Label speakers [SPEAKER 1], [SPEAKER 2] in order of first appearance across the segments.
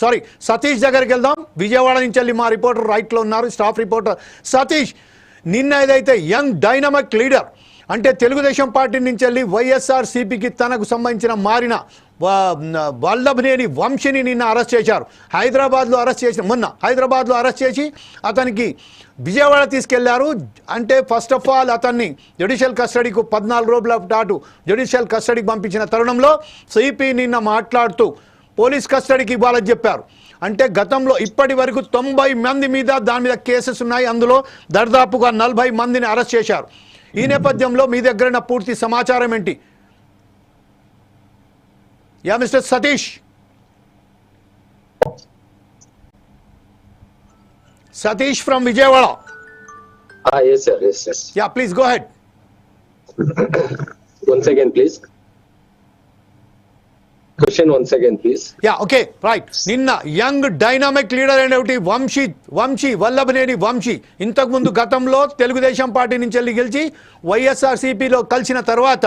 [SPEAKER 1] Sorry Satish దగ్గరికి వెళ్దాం. విజయవాడ నుంచి వెళ్ళి మా రిపోర్టర్ రైట్లో ఉన్నారు స్టాఫ్ రిపోర్టర్. సతీష్ నిన్న ఏదైతే యంగ్ డైనమిక్ లీడర్ అంటే తెలుగుదేశం పార్టీ నుంచి వెళ్ళి వైఎస్ఆర్ సిపికి తనకు సంబంధించిన మారిన వల్లభనేని వంశీని నిన్న అరెస్ట్ చేశారు. హైదరాబాద్లో అరెస్ట్ చేసిన మొన్న హైదరాబాద్లో అరెస్ట్ చేసి అతనికి విజయవాడ తీసుకెళ్ళారు. అంటే ఫస్ట్ ఆఫ్ ఆల్ అతన్ని జ్యుడిషియల్ కస్టడీకి పద్నాలుగు రోజుల పాటు జ్యుడిషియల్ కస్టడీకి పంపించిన తరుణంలో సిపి నిన్న మాట్లాడుతూ పోలీస్ కస్టడీకి ఇవ్వాలని చెప్పారు. అంటే గతంలో ఇప్పటి వరకు తొంభై మంది మీద దాని మీద కేసెస్ ఉన్నాయి. అందులో దర్దాపుగా నలభై మందిని అరెస్ట్ చేశారు. ఈ నేపథ్యంలో మీ దగ్గర ఉన్న పూర్తి సమాచారం ఏంటి? Yeah mister Satish. Satish from Vijayawada.
[SPEAKER 2] Ah.
[SPEAKER 1] Yeah please go ahead
[SPEAKER 2] please. Question one second, please
[SPEAKER 1] yeah okay right నిన్న యంగ్ డైనామిక్ లీడర్ అనేటి వంశీ వంశీ వల్లభనేని వంశీ. ఇంతకుముందు గతంలో తెలుగుదేశం పార్టీ నుంచి వెళ్ళి గెలిచి వైఎస్ఆర్సీపీలో కలిసిన తర్వాత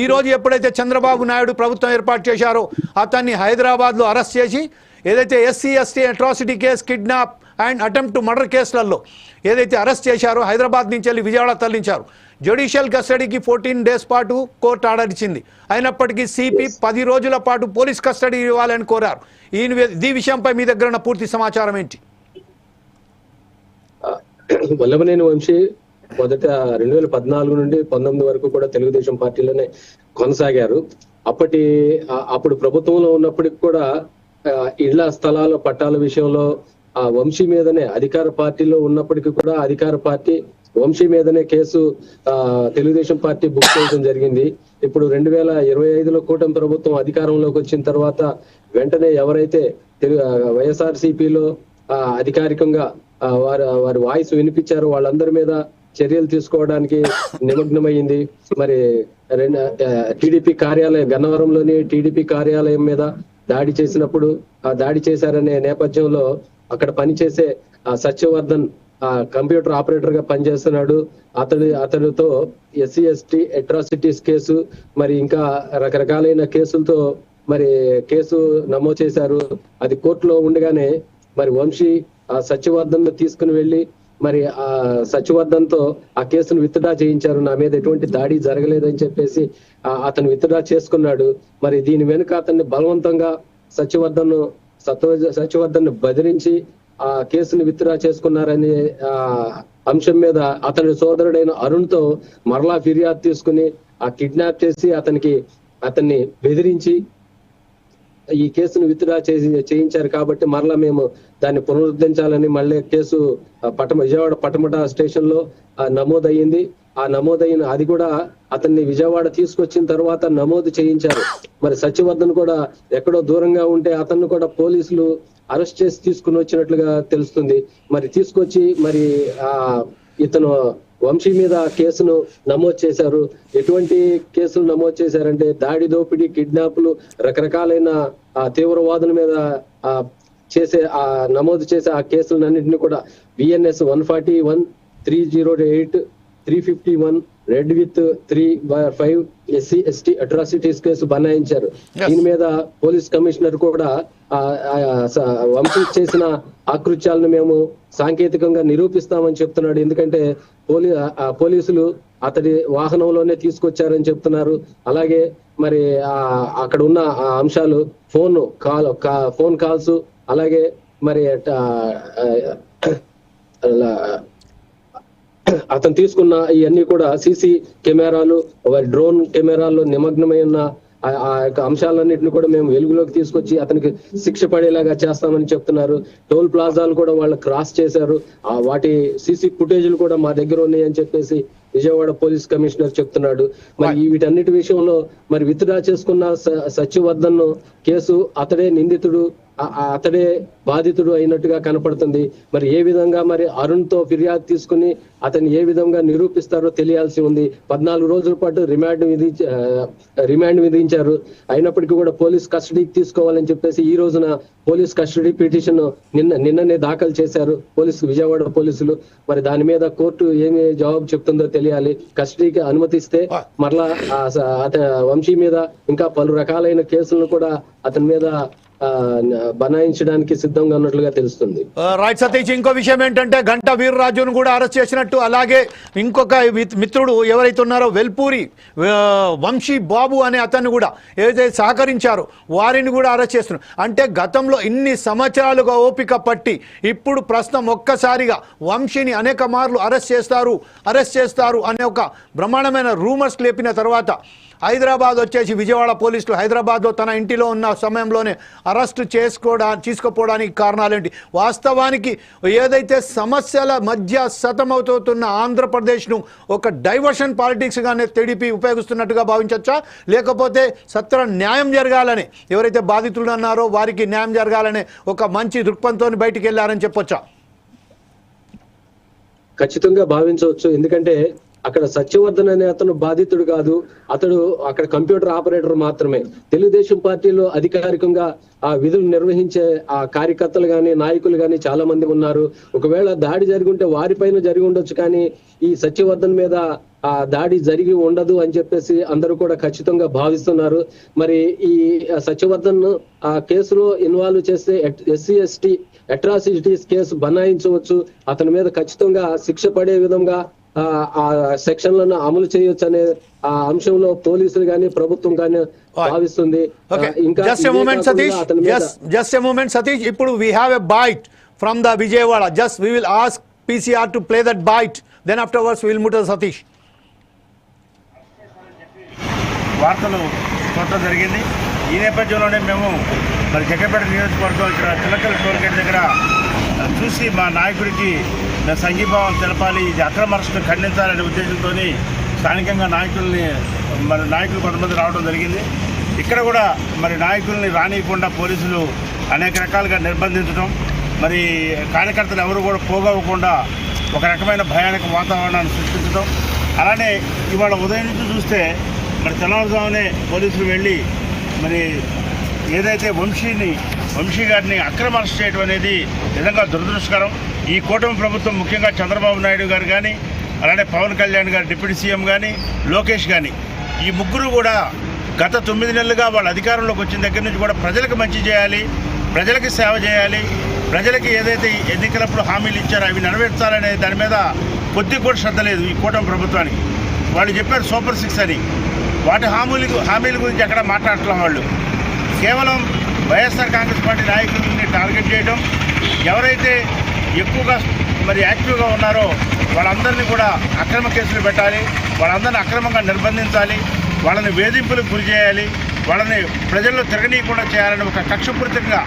[SPEAKER 1] ఈ రోజు ఎప్పుడైతే చంద్రబాబు నాయుడు ప్రభుత్వం ఏర్పాటు చేశారో అతన్ని హైదరాబాద్లో అరెస్ట్ చేసి ఏదైతే SC ST atrocity case kidnap and attempt murder కేసులలో ఏదైతే అరెస్ట్ చేశారో హైదరాబాద్ నుంచి వెళ్ళి విజయవాడ తరలించారు. జ్యుడిషియల్ కస్టడీకి ఫోర్టీన్ డేస్ పాటు కోర్టు ఆర్డర్ ఇచ్చింది. అయినప్పటికీ సిపి పది రోజుల పాటు పోలీస్ కస్టడీ ఇవ్వాలని కోరారు. ఈ ఈ విషయంపై మీ దగ్గర ఉన్న పూర్తి సమాచారం ఏంటి?
[SPEAKER 2] వల్లభనేని వంశీ మొదట రెండు వేల పద్నాలుగు నుండి పంతొమ్మిది వరకు కూడా తెలుగుదేశం పార్టీలోనే కొనసాగారు. అప్పటి అప్పుడు ప్రభుత్వంలో ఉన్నప్పటికి కూడా ఇళ్ళ స్థలాల పట్టాల విషయంలో ఆ వంశీ మీదనే అధికార పార్టీలో ఉన్నప్పటికీ కూడా అధికార పార్టీ వంశీ మీదనే కేసు ఆ, తెలుగుదేశం పార్టీ బుక్ చేయడం జరిగింది. ఇప్పుడు రెండు వేల ఇరవై ఐదులో కూటమి ప్రభుత్వం అధికారంలోకి వచ్చిన తర్వాత వెంటనే ఎవరైతే తెలుగు వైఎస్ఆర్ సిపిలో అధికారికంగా వారు వారి వాయిస్ వినిపించారు వాళ్ళందరి మీద చర్యలు తీసుకోవడానికి నిమగ్నమైంది మరి రెండు టీడీపీ కార్యాలయం గన్నవరంలోని టీడీపీ కార్యాలయం మీద దాడి చేసినప్పుడు ఆ దాడి చేశారనే నేపథ్యంలో అక్కడ పనిచేసే ఆ సత్యవర్ధన్ కంప్యూటర్ ఆపరేటర్గా పనిచేస్తున్నాడు. అతడి అతడితో ఎస్సీ ఎస్టీ అట్రాసిటీస్ కేసు మరి ఇంకా రకరకాలైన కేసులతో మరి కేసు నమోదు చేశారు. అది కోర్టులో ఉండగానే మరి వంశీ ఆ సత్యవర్ధన్ తీసుకుని వెళ్ళి మరి ఆ సత్యవర్ధన్తో ఆ కేసును విత్డ్రా చేయించారు. నా మీద ఎటువంటి దాడి జరగలేదని చెప్పేసి అతను విత్డ్రా చేసుకున్నాడు. మరి దీని వెనుక అతన్ని బలవంతంగా సత్యవర్ధన్ సత్వ సత్యవర్ధన్ బెదిరించి ఆ కేసును విత్డ్రా చేసుకున్నారనే ఆ అంశం మీద అతని సోదరుడైన అరుణ్తో మరలా ఫిర్యాదు తీసుకుని ఆ కిడ్నాప్ చేసి అతనికి అతన్ని బెదిరించి ఈ కేసును విత్డ్రా చేసి చేయించారు కాబట్టి మరలా మేము దాన్ని పునరుద్ధరించాలని మళ్ళీ కేసు ఆ, పటమ విజయవాడ పటమట స్టేషన్లో నమోదయ్యింది. ఆ నమోదైన అది కూడా అతన్ని విజయవాడ తీసుకొచ్చిన తర్వాత నమోదు చేయించారు. మరి సత్యవర్ధన్ కూడా ఎక్కడో దూరంగా ఉంటే అతన్ని కూడా పోలీసులు అరెస్ట్ చేసి తీసుకుని వచ్చినట్లుగా తెలుస్తుంది. మరి తీసుకొచ్చి మరి ఆ ఇతను వంశీ మీద కేసును నమోదు చేశారు. ఎటువంటి కేసులు నమోదు చేశారంటే దాడి దోపిడీ కిడ్నాప్లు రకరకాలైన ఆ తీవ్రవాదుల మీద ఆ చేసే ఆ నమోదు చేసే ఆ కేసులన్నింటినీ కూడా BNS one forty one three zero eight three fifty one read with three five SC ST atrocities case బనాయించారు. దీని మీద పోలీస్ కమిషనర్ కూడా వంశీ చేసిన ఆకృత్యాలను మేము సాంకేతికంగా నిరూపిస్తామని చెప్తున్నాడు. ఎందుకంటే పోలీ ఆ పోలీసులు అతడి వాహనంలోనే తీసుకొచ్చారని చెప్తున్నారు. అలాగే మరి ఆ అక్కడ ఉన్న ఆ అంశాలు ఫోన్ కాల్ ఫోన్ కాల్స్ అలాగే మరి అతను తీసుకున్న ఇవన్నీ కూడా సీసీ కెమెరాలు వారి డ్రోన్ కెమెరాల్లో నిమగ్నమై ఉన్న ఆ ఆ యొక్క అంశాలన్నింటిని కూడా మేము వెలుగులోకి తీసుకొచ్చి అతనికి శిక్ష పడేలాగా చేస్తామని చెప్తున్నారు. టోల్ ప్లాజాలు కూడా వాళ్ళు క్రాస్ చేశారు. ఆ వాటి సీసీ ఫుటేజ్లు కూడా మా దగ్గర ఉన్నాయని చెప్పేసి విజయవాడ పోలీస్ కమిషనర్ చెప్తున్నాడు. మరి ఈ వీటన్నిటి విషయంలో మరి విత్డ్రా చేసుకున్న స- సత్యవర్ధన్ కేసు అతడే నిందితుడు. అతడే బాధితుడు అయినట్టుగా కనపడుతుంది. మరి ఏ విధంగా మరి అరుణ్తో ఫిర్యాదు తీసుకుని అతన్ని ఏ విధంగా నిరూపిస్తారో తెలియాల్సి ఉంది. పద్నాలుగు రోజుల పాటు రిమాండ్ విధించ రిమాండ్ విధించారు. అయినప్పటికీ కూడా పోలీస్ కస్టడీకి తీసుకోవాలని చెప్పేసి ఈ రోజున పోలీస్ కస్టడీ పిటిషన్ నిన్న నిన్ననే దాఖలు చేశారు పోలీసు విజయవాడ పోలీసులు. మరి దాని మీద కోర్టు ఏమి జవాబు చెప్తుందో తెలియాలి. కస్టడీకి అనుమతిస్తే మరలా అతని అత వంశీ మీద ఇంకా పలు రకాలైన కేసులను కూడా అతని మీద బనాయించడానికి సిద్ధంగా ఉన్నట్లుగా తెలుస్తుంది.
[SPEAKER 1] రైట్ సతీష్ ఇంకో విషయం ఏంటంటే గంట వీర్రాజును కూడా అరెస్ట్ చేసినట్టు. అలాగే ఇంకొక మిత్రుడు ఎవరైతే ఉన్నారో వెల్పూరి వంశీ బాబు అనే అతన్ని కూడా ఏదైతే సహకరించారో వారిని కూడా అరెస్ట్ చేస్తున్నారు. అంటే గతంలో ఇన్ని సంవత్సరాలుగా ఓపిక పట్టి ఇప్పుడు ప్రస్తుతం ఒక్కసారిగా వంశీని అనేక మార్లు అరెస్ట్ చేస్తారు అరెస్ట్ చేస్తారు అనే ఒక బ్రహ్మాండమైన రూమర్స్ లేపిన తర్వాత హైదరాబాద్ వచ్చేసి విజయవాడ పోలీసులు హైదరాబాద్లో తన ఇంటిలో ఉన్న సమయంలోనే అరెస్ట్ చేసుకోవడా తీసుకుపోవడానికి కారణాలేంటి? వాస్తవానికి ఏదైతే సమస్యల మధ్య సతమవుతున్న ఆంధ్రప్రదేశ్ను ఒక డైవర్షన్ పాలిటిక్స్గానే టీడీపీ ఉపయోగిస్తున్నట్టుగా భావించవచ్చా లేకపోతే సత్వర న్యాయం జరగాలని ఎవరైతే బాధితులు అన్నారో వారికి న్యాయం జరగాలనే ఒక మంచి దృక్పథంతో బయటికి వెళ్ళారని చెప్పొచ్చా?
[SPEAKER 2] ఖచ్చితంగా భావించవచ్చు. ఎందుకంటే అక్కడ సత్యవర్ధన్ అనే అతను బాధితుడు కాదు. అతడు అక్కడ కంప్యూటర్ ఆపరేటర్ మాత్రమే. తెలుగుదేశం పార్టీలో అధికారికంగా ఆ విధులు నిర్వహించే ఆ కార్యకర్తలు కానీ నాయకులు కానీ చాలా మంది ఉన్నారు. ఒకవేళ దాడి జరిగి ఉంటే వారిపైన జరిగి ఉండొచ్చు కానీ ఈ సత్యవర్ధన్ మీద ఆ దాడి జరిగి ఉండదు అని చెప్పేసి అందరూ కూడా ఖచ్చితంగా భావిస్తున్నారు. మరి ఈ సత్యవర్ధన్ ఆ కేసులో ఇన్వాల్వ్ చేస్తే ఎస్సీ ఎస్టీ అట్రాసిటీస్ కేసు బనాయించవచ్చు. అతని మీద ఖచ్చితంగా శిక్ష పడే విధంగా ఆ, ఆ సెక్షన్లను అమలు చేయొచ్చు అనే ఆ అంశంలో పోలీసులు గాని ప్రభుత్వం గాని భావిస్తుంది. ఇంకా
[SPEAKER 1] జస్ట్ మూమెంట్ సతీష్ ఇప్పుడు we have a bite from the Vijayawada just we will ask PCR to play that bite then afterwards will meet Satish
[SPEAKER 3] వార్తలు చూడటం జరిగింది. ఈ నేపథ్యంలోనే మేము మరి జగ్గపేట నియోజకవర్గం ఇక్కడ చిలకల టోల్గేట్ దగ్గర చూసి మా నాయకుడికి సంఘీభావం తెలపాలి. ఇది అక్రమ ఖండించాలనే ఉద్దేశంతో స్థానికంగా నాయకుల్ని మరి నాయకులు కొంతమంది రావడం జరిగింది. ఇక్కడ కూడా మరి నాయకుల్ని రానియకుండా పోలీసులు అనేక రకాలుగా నిర్బంధించడం మరి కార్యకర్తలు ఎవరు కూడా పోగవ్వకుండా ఒక రకమైన భయానక వాతావరణాన్ని సృష్టించడం. అలానే ఇవాళ ఉదయం నుంచి చూస్తే మరి తెల్లవారుజామునే పోలీసులు వెళ్ళి మరి ఏదైతే వంశీని వంశీ గారిని అక్రమ అరెస్ట్ చేయడం అనేది నిజంగా దురదృష్టకరం. ఈ కూటమి ప్రభుత్వం ముఖ్యంగా చంద్రబాబు నాయుడు గారు కానీ అలానే పవన్ కళ్యాణ్ గారు డిప్యూటీ సీఎం కానీ లోకేష్ కానీ ఈ ముగ్గురు కూడా గత తొమ్మిది నెలలుగా వాళ్ళ అధికారంలోకి వచ్చిన దగ్గర నుంచి కూడా ప్రజలకు మంచి చేయాలి ప్రజలకి సేవ చేయాలి ప్రజలకి ఏదైతే ఎన్నికలప్పుడు హామీలు ఇచ్చారో అవి నెరవేర్చాలనే దాని మీద కొద్ది కూడా శ్రద్ధ లేదు ఈ కూటమి ప్రభుత్వానికి. వాళ్ళు చెప్పారు సూపర్ సిక్స్ అని. వాటి హామీలు హామీల గురించి అక్కడ మాట్లాడటం వాళ్ళు? కేవలం వైఎస్ఆర్ కాంగ్రెస్ పార్టీ నాయకులని టార్గెట్ చేయడం ఎవరైతే ఎక్కువగా మరి యాక్టివ్గా ఉన్నారో వాళ్ళందరినీ కూడా అక్రమ కేసులు పెట్టాలి వాళ్ళందరినీ అక్రమంగా నిర్బంధించాలి వాళ్ళని వేధింపులకు గురి చేయాలి వాళ్ళని ప్రజల్లో తిరగనీయకుండా చేయాలని ఒక కక్షపూరితంగా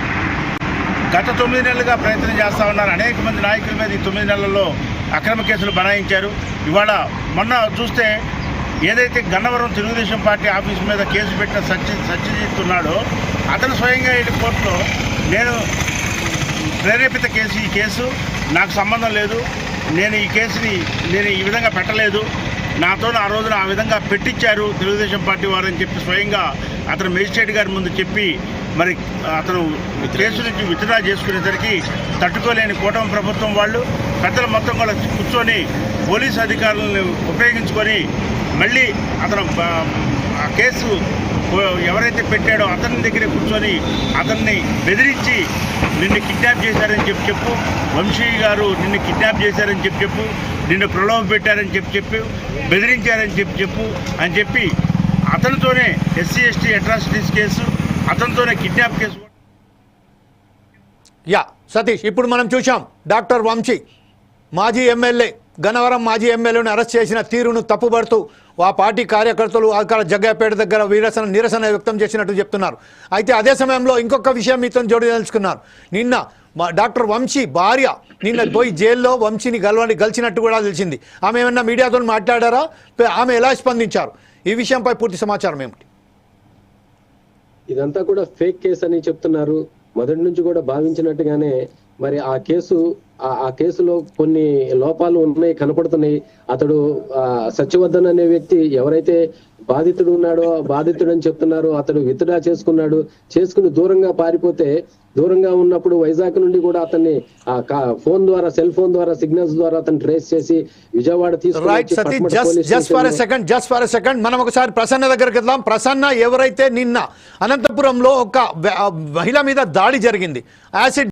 [SPEAKER 3] గత తొమ్మిది నెలలుగా ప్రయత్నం చేస్తూ ఉన్నారు. అనేక మంది నాయకుల మీద ఈ తొమ్మిది నెలల్లో అక్రమ కేసులు బనాయించారు. ఇవాళ మొన్న చూస్తే ఏదైతే గన్నవరం తెలుగుదేశం పార్టీ ఆఫీస్ మీద కేసు పెట్టిన సత్య సత్యజిత్ ఉన్నాడో అతను స్వయంగా వెళ్ళి కోర్టులో నేను ప్రేరేపిత కేసు ఈ కేసు నాకు సంబంధం లేదు. నేను ఈ కేసుని నేను ఈ విధంగా పెట్టలేదు. నాతో ఆ రోజున ఆ విధంగా పెట్టించారు తెలుగుదేశం పార్టీ వారు అని చెప్పి స్వయంగా అతను మేజిస్ట్రేట్ గారి ముందు చెప్పి మరి అతను కేసు నుంచి విత్డ్రా చేసుకునేసరికి తట్టుకోలేని కూటమి ప్రభుత్వం వాళ్ళు పెద్దలు మొత్తం కూడా కూర్చొని పోలీసు అధికారులను ఉపయోగించుకొని మళ్ళీ అతను ఆ కేసు ఎవరైతే పెట్టాడో అతని దగ్గర కూర్చొని అతన్ని బెదిరించి నిన్ను కిడ్నాప్ చేశారని చెప్పి చెప్పు. వంశీ గారు నిన్ను కిడ్నాప్ చేశారని చెప్పి చెప్పు. నిన్ను ప్రలోభ పెట్టారని చెప్పి చెప్పు. బెదిరించారని చెప్పి చెప్పు అని చెప్పి అతనితోనే ఎస్సీ ఎస్టీ అట్రాసిటీస్ కేసు అతనితోనే కిడ్నాప్ కేసు.
[SPEAKER 1] యా సతీష్ ఇప్పుడు మనం చూసాం డాక్టర్ వంశీ మాజీ ఎమ్మెల్యే. గన్నవరం మాజీ ఎమ్మెల్యేను అరెస్ట్ చేసిన తీరును తప్పుపడుతూ ఆ పార్టీ కార్యకర్తలు అక్కడ జగ్గాపేట దగ్గర వీరసన నిరసన వ్యక్తం చేసినట్టు చెప్తున్నారు. అయితే అదే సమయంలో ఇంకొక విషయం మీతో జోడించుకున్నారు నిన్న మా డాక్టర్ వంశీ భార్య నిన్న పోయి జైల్లో వంశీని గెలవని గలిచినట్టు కూడా తెలిసింది. ఆమె ఏమన్నా మీడియాతో మాట్లాడారా? ఆమె ఎలా స్పందించారు? ఈ విషయంపై పూర్తి సమాచారం ఏమిటి?
[SPEAKER 2] ఇదంతా కూడా ఫేక్ కేసు అని చెప్తున్నారు. మొదటి నుంచి కూడా భావించినట్టుగానే మరి ఆ కేసు ఆ- కేసులో కొన్ని లోపాలు ఉన్నాయి కనపడుతున్నాయి. అతడు సత్యవర్ధన్ అనే వ్యక్తి ఎవరైతే బాధితుడు ఉన్నాడో బాధితుడు అని చెప్తున్నారు అతడు విత్డ్రా చేసుకున్నాడు. చేసుకుని దూరంగా పారిపోతే దూరంగా ఉన్నప్పుడు వైజాగ్ నుండి కూడా అతన్ని ఫోన్ ద్వారా సెల్ ఫోన్ ద్వారా సిగ్నల్స్ ద్వారా అతను ట్రేస్ చేసి విజయవాడ తీసుకుని
[SPEAKER 1] మనం ఒకసారి ప్రసన్న దగ్గరికి వెళ్దాం. ప్రసన్న ఎవరైతే నిన్న అనంతపురంలో ఒక మహిళ మీద దాడి జరిగింది. యాసిడ్